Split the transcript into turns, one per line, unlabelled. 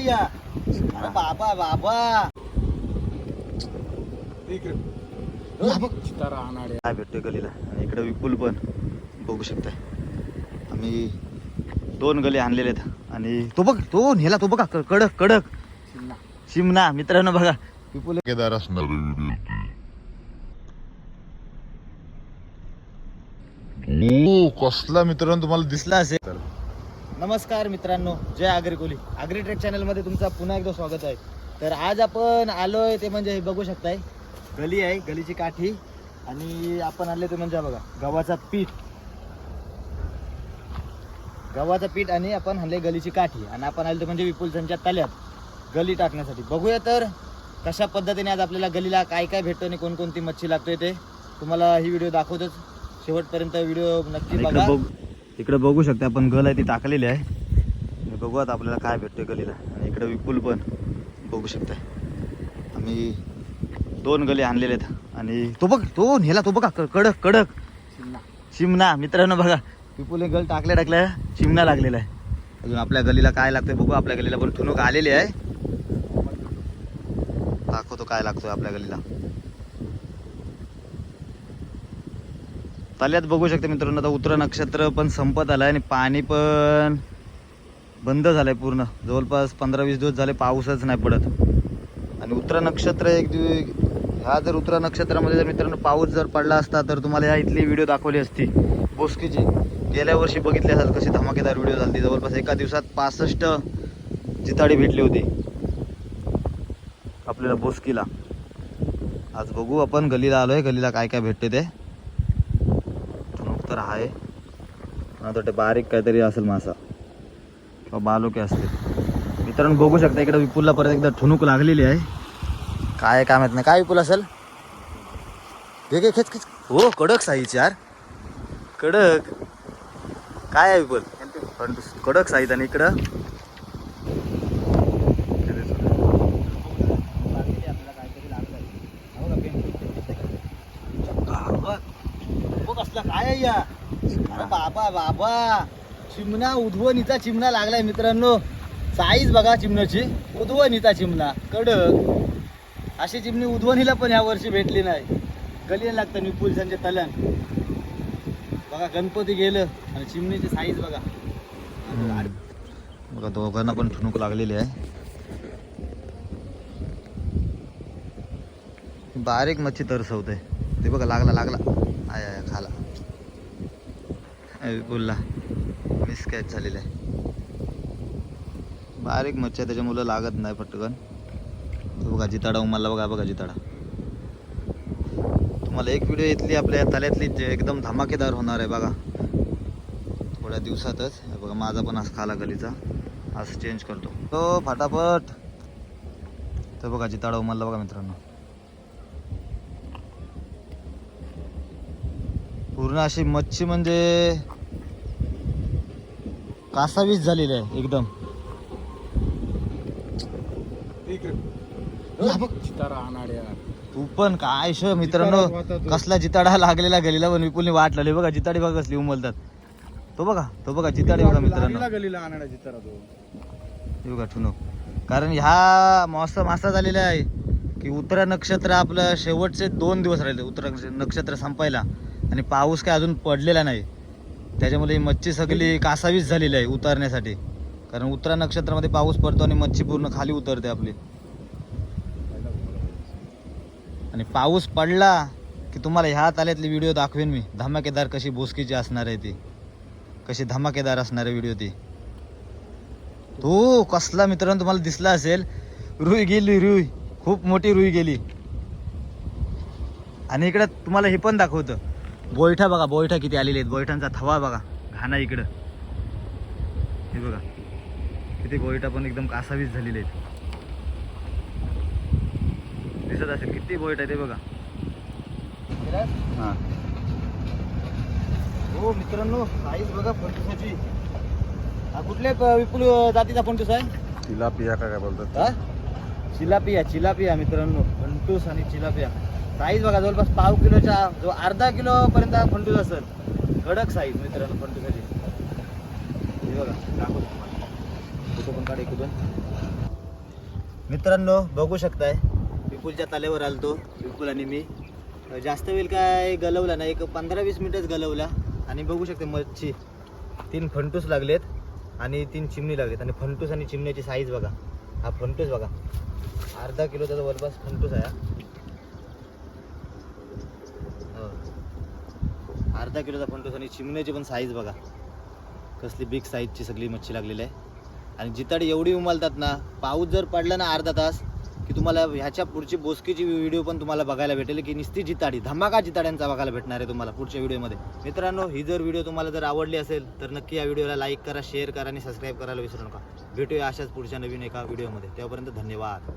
आहे या अरे बाबा बाबा।
काय भेटतोय गलीला? आणि इकडे विपुल पण बघू शकताय. आम्ही दोन गली आणलेले आहेत आणि तो बघ तो नेला तो बघा क- कडक कडक. शिमना. मित्रांनो बघा. विपुल
केदार असणार ओ कसला मित्रांनो तुम्हाला दिसला
दिसला असेल. नमस्कार मित्रांनो जय आगरी कोली. आगरी ट्रेक चॅनलमध्ये तुमचं पुन्हा एकदा स्वागत आहे. तर आज आपण आलोय ते म्हणजे हे बघू शकताय. गली आहे गलीची काठी. आणि आपण आणले ते म्हणजे बघा गव्हाचा पीठ. गव्हाचं पीठ आणि आपण आणले गलीची काठी. आणि आपण आलो ते म्हणजे विपुलसनच्या तल्यात गली टाकण्यासाठी. बघूया तर कशा पद्धतीने आज आपल्याला गलीला काय काय भेटतं आणि कोणकोणती मच्छी लागतोय ते. तुम्हाला ही व्हिडिओ दाखवतच. शेवटपर्यंत व्हिडिओ नक्की बघा तिकडे बघू शकता आपण गल आहे ती टाकलेली आहे. आणि बघू आता आपल्याला काय भेटतोय गलीला. आणि इकडे विपुल पण बघू शकता आम्ही दोन गली आणलेले आहेत. आणि तो बघ तो नेला तो बघा क- कडक कडक. शिमना मित्रांनो बघा. विपुल गल टाकल्या टाकल्या शिमना लागलेला आहे. अजून आपल्या गलीला काय लागतंय बघू आपल्या गलीला पण ठुणूक आलेली आहे. दाखवतो काय लागतोय आपल्या गलीला. तल्यात बघू शकता मित्रांनो आता उत्तर नक्षत्र पण संपत आलंय आणि पाणी पण बंद झालंय पूर्ण. जवळपास पंधरा वीस दिवस झाले पाऊसच नाही पडत. आणि उत्तर नक्षत्र एक दिवस ह्या जर उत्तर नक्षत्रामध्ये जर मित्रांनो पाऊस जर पडला असता तर तुम्हाला या इथली व्हिडिओ दाखवली असती. बोसकीची. गेल्या वर्षी बघितली असाल कशी धमाकेदार व्हिडिओ झाली जवळपास एका दिवसात पासष्ट जिताडी भेटली होती. आपल्याला बोस्कीला. आज बघू आपण गलीला आलोय. गलीला काय काय भेटते ते ठुणूक तर आहे मला वाटतं बारीक काहीतरी असेल मासा. किंवा बालुके असतील. मित्रांनो बघू शकता इकडे विपुलला परत एकदा ठुणूक लागलेली आहे. काय काय येत नाही. काय विपुल असेल? हे घे खेच खेच. हो कडक साईज यार. कडक. काय आहे विपुल? कडक साईज आणि इकडं.
कसला काय आहे या? बाबा बाबा. चिमणा उधवणीचा चिमणा लागलाय मित्रांनो. साईज बघा चिमण्याची. उधवणीचा चिमणा. कडक. अशी चिमणी उधवणीला पण या वर्षी भेटली नाही. गलीला लागतं निपुलसांच्या तल्यान बघा गणपती गेलं आणि चिमणीची साईज बघा.
बघा दोघांना पण ठुणूक लागलेली आहे. बारीक मच्छी तरसवते ते बघा लागला लागला. आय आय खाला. विपुलला बोलला मिस कॅच झालेलं आहे. बारीक मच्छी आहे त्याच्यामुळं लागत नाही पटकन. तो बघा जिताडा उमाला बघा बघा जिताडा. तुम्हाला एक व्हिडिओ इथली आपल्या तल्यातली जे एकदम धमाकेदार होणार आहे बघा. थोड्या दिवसातच. बघा माझा पण आज खाला गलीचा आज चेंज करतो. तो फटाफट. तर बघा जिताडा उमाला बघा मित्रांनो. पूर्ण अशी मच्छी म्हणजे कासावीस झालेली आहे एकदम. तू पण काय शो मित्रांनो? कसला जिताडा लागलेला गलीला पण विपुलने वाट लावली बघा जिताडी बघा कसली उमलतात. तो बघा तो बघा जिताडी बघा मित्रांनो. बघा ठुणूक कारण ह्या मौसम असा झालेला आहे की उत्तरा नक्षत्र आपलं शेवटचे दोन दिवस राहिले उत्तरा नक्षत्र संपायला. आणि पाऊस काय अजून पडलेला नाही. त्याच्यामुळे ही मच्छी सगळी कासावीस झालेली आहे उतरण्यासाठी. कारण उत्तरा नक्षत्रामध्ये पाऊस पडतो आणि मच्छी पूर्ण खाली उतरते आपली. आणि पाऊस पडला की तुम्हाला ह्या ताल्यातले व्हिडिओ दाखवेन मी. धमाकेदार कशी बोसकीची असणार आहे ती. कशी धमाकेदार असणार आहे व्हिडिओ ती. तो कसला मित्रांनो तुम्हाला दिसला असेल. रुई गेली रुई. खूप मोठी रुई गेली. आणि इकडं तुम्हाला हे पण दाखवतं. बोयठा बघा बोयठा किती आलेले आहेत. बोयठांचा थवा बघा घाणा इकडं. हे बघा किती बोयठा पण एकदम कासावीस झालेले आहेत. दिसत असेल किती बोयट आहे ते बघा. हां.
हो मित्रांनो साईज बघा फंटूसाची हा कुठल्या विपुल जातीचा फंटूस आहे?
तिला पिया काय बोलतात?
हा? चिलापिया चिलापिया मित्रांनो. फंटूस आणि चिलापिया. साईज बघा जवळपास पाव किलोच्या जो अर्धा किलो पर्यंत फंटूस असेल. कडक साईज मित्रांनो फंटूसाची हे बघा दाखवतो फोटो पण काढ इकडून.
मित्रांनो बघू शकताय विपुलच्या तल्यावर आलतो विपुल आणि मी. जास्त वेळ काय गलवला नाही एक पंधरा वीस मिनिटच गलवला. आणि बघू शकते मच्छी. तीन फंटूस लागलेत आणि तीन चिमणी लागलेत. आणि फंटूस आणि चिमण्याची साईज बघा. हा फंटूस बघा. अर्धा किलोचा जवळपास फंटूस आहे हा. हो. अर्धा किलोचा फंटूस आणि चिमण्याची पण साईज बघा. कसली बिग साईजची सगळी मच्छी लागलेली आहे. आणि जिताडी एवढी उमालतात ना पाऊस जर पडला ना अर्धा तास की तुम्हाला ह्याच्या पुढची बोसकीची व्हिडिओ पण तुम्हाला बघायला भेटेल की निस्ती जिताडी धमाका जिताड्यांचा बघायला भेटणार आहे तुम्हाला पुढच्या व्हिडिओमध्ये मित्रांनो ही जर व्हिडिओ तुम्हाला जर आवडली असेल तर नक्की या व्हिडिओला लाईक करा शेअर करा आणि सबस्क्राईब करायला विसरू नका. भेटूया अशाच पुढच्या नवीन एका व्हिडिओमध्ये तेव्हापर्यंत धन्यवाद.